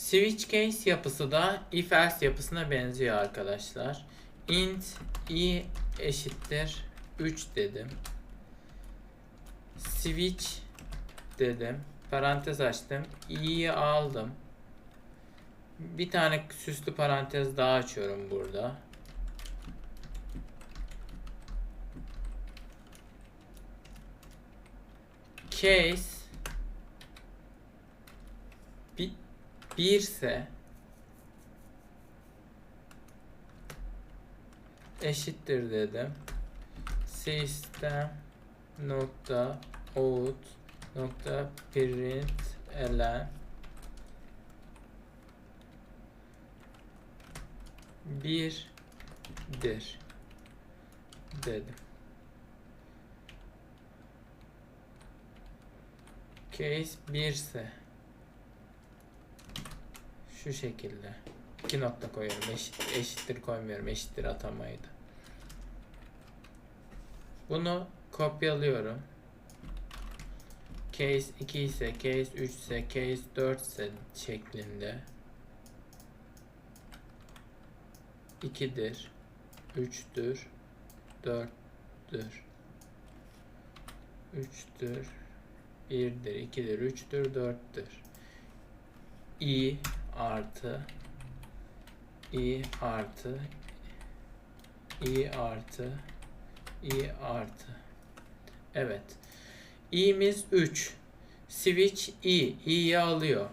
Switch case yapısı da if else yapısına benziyor arkadaşlar. int i eşittir 3 dedim. Switch dedim. Parantez açtım. i'yi aldım. Bir tane süslü parantez daha açıyorum burada. Case bir, birse eşittir dedim. System nokta out nokta print elen birdir dedim. Case 1 ise şu şekilde iki nokta koyuyorum. Eşit, eşittir koymuyorum. Eşittir atamaydı. Bunu kopyalıyorum. Case 2 ise, case 3 ise, case 4 ise şeklinde. 2'dir, 3'tür, 4'tür, 3'tür, 1'dir, 2'dir, 3'tür, 4'tür. i artı i artı i artı i artı evet i'miz 3 switch i i'yi alıyor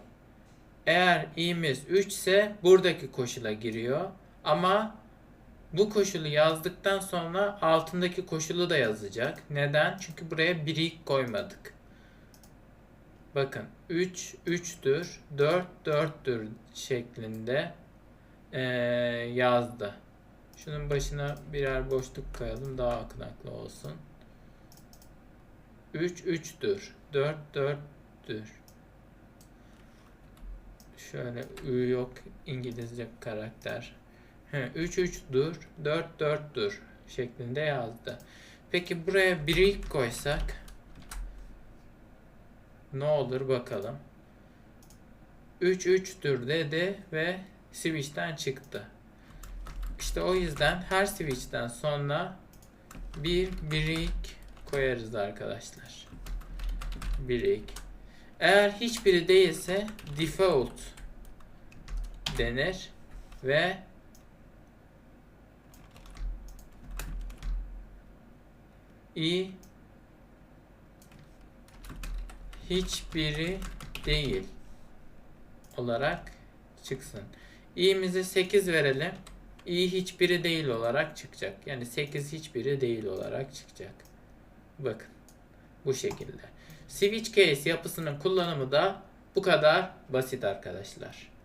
eğer i'miz 3 ise buradaki koşula giriyor ama bu koşulu yazdıktan sonra altındaki koşulu da yazacak. Neden? Çünkü buraya birik koymadık. Bakın 3 3'tür, 4 4'tür şeklinde eee, yazdı. Şunun başına birer boşluk koyalım daha akınaklı olsun. 3 3'tür, 4 4'tür. Şöyle ü yok İngilizce karakter. 3 3'dür, 4 4'tür şeklinde yazdı. Peki buraya birik koysak ne olur bakalım. 3 3'tür dedi ve switch'ten çıktı. İşte o yüzden her switch'ten sonra bir birik koyarız arkadaşlar. Birik. Eğer hiçbiri değilse default denir ve i hiçbiri değil olarak çıksın. i'mize 8 verelim. i hiçbiri değil olarak çıkacak. Yani 8 hiçbiri değil olarak çıkacak. Bakın. Bu şekilde. Switch case yapısının kullanımı da bu kadar basit arkadaşlar.